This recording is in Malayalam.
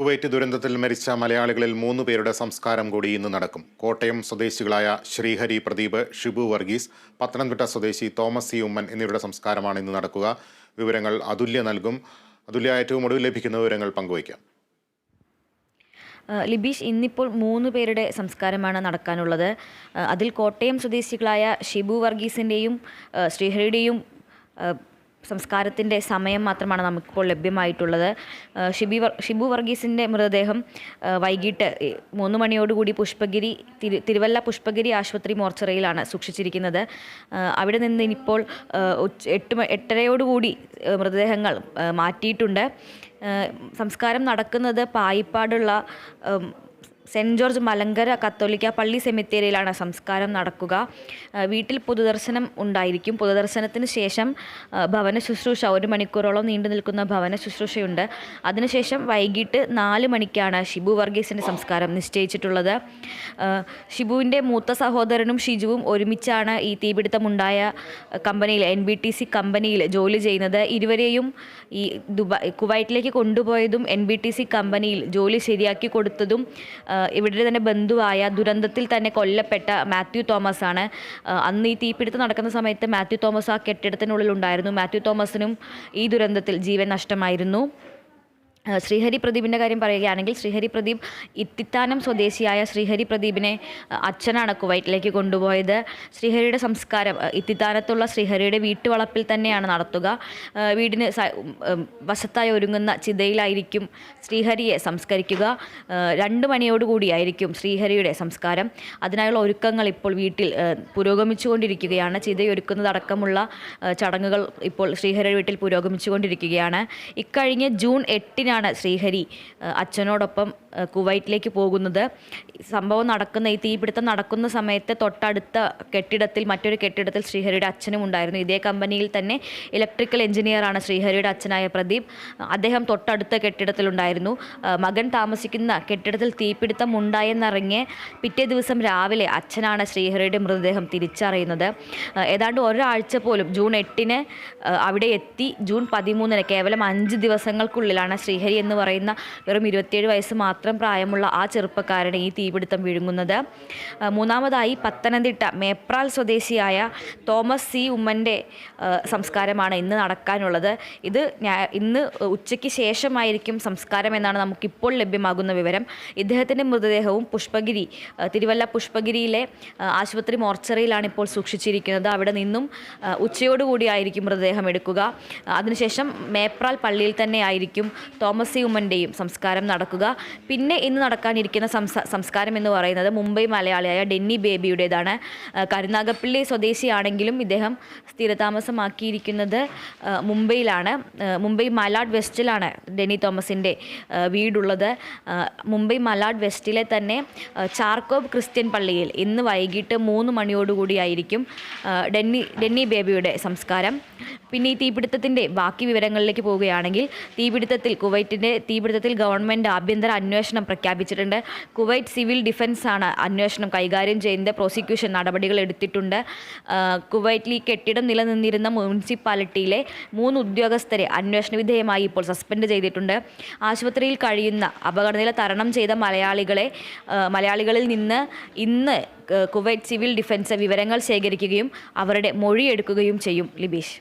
കുവൈറ്റ് ദുരന്തത്തിൽ മരിച്ച മലയാളികളിൽ മൂന്ന് പേരുടെ സംസ്കാരം കൂടി ഇന്ന് നടക്കും. കോട്ടയം സ്വദേശികളായ ശ്രീഹരി പ്രദീപ് ഷിബു വർഗീസ് പത്തനംതിട്ട സ്വദേശി തോമസ് സി. ഉമ്മൻ എന്നിവരുടെ സംസ്കാരമാണ് ഇന്ന് നടക്കുക. വിവരങ്ങൾ അതുല്യ നൽകും. അതുല്യ ഏറ്റവും ഒടുവിൽ ലഭിക്കുന്ന വിവരങ്ങൾ പങ്കുവയ്ക്കാം. ലിബീഷ് ഇന്നിപ്പോൾ മൂന്ന് പേരുടെ സംസ്കാരമാണ് നടക്കാനുള്ളത്. അതിൽ കോട്ടയം സ്വദേശികളായ ഷിബു വർഗീസിന്റെയും ശ്രീഹരിയുടെയും സംസ്കാരത്തിന്റെ സമയം മാത്രമാണ് നമുക്കിപ്പോൾ ലഭ്യമായിട്ടുള്ളത്. ഷിബി ഷിബു വർഗീസിന്റെ മൃതദേഹം വൈകിട്ട് മൂന്ന് മണിയോടുകൂടി പുഷ്പഗിരി തിരു തിരുവല്ല പുഷ്പഗിരി ആശുപത്രി മോർച്ചറിയിലാണ് സൂക്ഷിച്ചിരിക്കുന്നത്. അവിടെ നിന്ന് ഇനിയിപ്പോൾ എട്ട് എട്ടരയോടുകൂടി മൃതദേഹങ്ങൾ മാറ്റിയിട്ടുണ്ട്. സംസ്കാരം നടക്കുന്നത് പായിപ്പാടുള്ള സെന്റ് ജോർജ് മലങ്കര കത്തോലിക്ക പള്ളി സെമിത്തേരിയിലാണ് സംസ്കാരം നടക്കുക. വീട്ടിൽ പൊതുദർശനം ഉണ്ടായിരിക്കും. പൊതുദർശനത്തിന് ശേഷം ഭവന ശുശ്രൂഷ ഒരു മണിക്കൂറോളം നീണ്ടു നിൽക്കുന്ന ഭവന ശുശ്രൂഷയുണ്ട്. അതിനുശേഷം വൈകിട്ട് നാല് മണിക്കാണ് ഷിബു വർഗീസിന്റെ സംസ്കാരം നിശ്ചയിച്ചിട്ടുള്ളത്. ഷിബുവിന്റെ മൂത്ത സഹോദരനും ഷിജുവും ഒരുമിച്ചാണ് ഈ തീപിടുത്തമുണ്ടായ കമ്പനിയിൽ എൻ ബി ടി സി കമ്പനിയിൽ ജോലി ചെയ്യുന്നത്. ഇരുവരെയും ഈ ദുബായ് കുവൈറ്റിലേക്ക് കൊണ്ടുപോയതും എൻ ബി ടി സി കമ്പനിയിൽ ജോലി ശരിയാക്കി കൊടുത്തതും ഇവരുടെ തന്നെ ബന്ധുവായ ദുരന്തത്തിൽ തന്നെ കൊല്ലപ്പെട്ട മാത്യു തോമസ് ആണ്. അന്ന് ഈ തീപിടുത്തം നടക്കുന്ന സമയത്ത് മാത്യു തോമസ് ആ കെട്ടിടത്തിനുള്ളിൽ ഉണ്ടായിരുന്നു. മാത്യു തോമസിനും ഈ ദുരന്തത്തിൽ ജീവൻ നഷ്ടമായിരുന്നു. ശ്രീഹരി പ്രദീപിന്റെ കാര്യം പറയുകയാണെങ്കിൽ ശ്രീഹരി പ്രദീപ് ഇത്തിത്താനം സ്വദേശിയായ ശ്രീഹരി പ്രദീപിനെ അച്ഛനാണ് കുവൈറ്റിലേക്ക് കൊണ്ടുപോയത്. ശ്രീഹരിയുടെ സംസ്കാരം ഇത്തിത്താനത്തുള്ള ശ്രീഹരിയുടെ വീട്ടുവളപ്പിൽ തന്നെയാണ് നടത്തുക. വീടിന് വശത്തായി ഒരുങ്ങുന്ന ചിതയിലായിരിക്കും ശ്രീഹരിയെ സംസ്കരിക്കുക. രണ്ട് മണിയോടുകൂടിയായിരിക്കും ശ്രീഹരിയുടെ സംസ്കാരം. അതിനായുള്ള ഒരുക്കങ്ങൾ ഇപ്പോൾ വീട്ടിൽ പുരോഗമിച്ചുകൊണ്ടിരിക്കുകയാണ്. ചിതയൊരുക്കുന്നതടക്കമുള്ള ചടങ്ങുകൾ ഇപ്പോൾ ശ്രീഹരിയുടെ വീട്ടിൽ പുരോഗമിച്ചുകൊണ്ടിരിക്കുകയാണ്. ഇക്കഴിഞ്ഞ ജൂൺ എട്ടിനാണ് ശ്രീഹരി അച്ഛനോടൊപ്പം കുവൈറ്റിലേക്ക് പോകുന്നത്. സംഭവം നടക്കുന്ന ഈ തീപിടുത്തം നടക്കുന്ന സമയത്ത് തൊട്ടടുത്ത കെട്ടിടത്തിൽ മറ്റൊരു കെട്ടിടത്തിൽ ശ്രീഹരിയുടെ അച്ഛനും ഉണ്ടായിരുന്നു. ഇതേ കമ്പനിയിൽ തന്നെ ഇലക്ട്രിക്കൽ എഞ്ചിനീയറാണ് ശ്രീഹരിയുടെ അച്ഛനായ പ്രദീപ്. അദ്ദേഹം തൊട്ടടുത്ത കെട്ടിടത്തിലുണ്ടായിരുന്നു മകൻ താമസിക്കുന്ന കെട്ടിടത്തിൽ തീപിടുത്തം ഉണ്ടായെന്നറിഞ്ഞ് പിറ്റേ ദിവസം രാവിലെ അച്ഛനാണ് ശ്രീഹരിയുടെ മൃതദേഹം തിരിച്ചറിയുന്നത്. ഏതാണ്ട് ഒരാഴ്ച പോലും ജൂൺ എട്ടിന് അവിടെ എത്തി. ജൂൺ പതിമൂന്നിന് കേവലം അഞ്ച് ദിവസങ്ങൾക്കുള്ളിലാണ് ശ്രീഹരി എന്ന് പറയുന്ന വെറും ഇരുപത്തിയേഴ് വയസ്സ് മാത്രം പ്രായമുള്ള ആ ചെറുപ്പക്കാരനെ ഈ തീപിടുത്തം വിഴുങ്ങുന്നത്. മൂന്നാമതായി പത്തനംതിട്ട മേപ്രാൽ സ്വദേശിയായ തോമസ് സി. ഉമ്മന്റെ സംസ്കാരമാണ് ഇന്ന് നടക്കാനുള്ളത്. ഇത് ഇന്ന് ഉച്ചയ്ക്ക് ശേഷമായിരിക്കും സംസ്കാരം എന്നാണ് നമുക്കിപ്പോൾ ലഭ്യമാകുന്ന വിവരം. ഇദ്ദേഹത്തിന്റെ മൃതദേഹവും പുഷ്പഗിരി തിരുവല്ല പുഷ്പഗിരിയിലെ ആശുപത്രി മോർച്ചറിയിലാണ് ഇപ്പോൾ സൂക്ഷിച്ചിരിക്കുന്നത്. അവിടെ നിന്നും ഉച്ചയോടുകൂടിയായിരിക്കും മൃതദേഹം എടുക്കുക. അതിനുശേഷം മേപ്രാൽ പള്ളിയിൽ തന്നെ ആയിരിക്കും തോമസ് ഉമ്മന്റെയും സംസ്കാരം നടക്കുക. പിന്നെ ഇന്ന് നടക്കാനിരിക്കുന്ന സംസ- സംസ്കാരം എന്ന് പറയുന്നത് മുംബൈ മലയാളിയായ ഡെന്നി ബേബിയുടേതാണ്. കരുനാഗപ്പള്ളി സ്വദേശിയാണെങ്കിലും ഇദ്ദേഹം സ്ഥിരതാമസമാക്കിയിരിക്കുന്നത് മുംബൈയിലാണ്. മുംബൈ മലാഡ് വെസ്റ്റിലാണ് ഡെന്നി തോമസിന്റെ വീടുള്ളത്. മുംബൈ മലാഡ് വെസ്റ്റിലെ തന്നെ ചാർക്കോബ് ക്രിസ്ത്യൻ പള്ളിയിൽ ഇന്ന് വൈകിട്ട് മൂന്ന് മണിയോടുകൂടിയായിരിക്കും ഡെന്നി ഡെന്നി ബേബിയുടെ സംസ്കാരം. പിന്നെ ഈ തീപിടുത്തത്തിന്റെ ബാക്കി വിവരങ്ങളിലേക്ക് പോവുകയാണെങ്കിൽ തീപിടുത്തത്തിൽ കുവൈറ്റിന്റെ തീപിടുത്തത്തിൽ ഗവൺമെന്റ് ആഭ്യന്തര അന്വേഷണം പ്രഖ്യാപിച്ചിട്ടുണ്ട്. കുവൈറ്റ് സിവിൽ ഡിഫൻസ് ആണ് അന്വേഷണം കൈകാര്യം ചെയ്യുന്നത്. പ്രോസിക്യൂഷൻ നടപടികൾ എടുത്തിട്ടുണ്ട്. കുവൈറ്റിൽ ഈ കെട്ടിടം നിലനിന്നിരുന്ന മുനിസിപ്പാലിറ്റിയിലെ മൂന്ന് ഉദ്യോഗസ്ഥരെ അന്വേഷണ വിധേയമായി ഇപ്പോൾ സസ്പെൻഡ് ചെയ്തിട്ടുണ്ട്. ആശുപത്രിയിൽ കഴിയുന്ന അപകടനില തരണം ചെയ്ത മലയാളികളെ മലയാളികളിൽ നിന്ന് ഇന്ന് കുവൈറ്റ് സിവിൽ ഡിഫൻസ് വിവരങ്ങൾ ശേഖരിക്കുകയും അവരുടെ മൊഴിയെടുക്കുകയും ചെയ്യും ലിബീഷ്.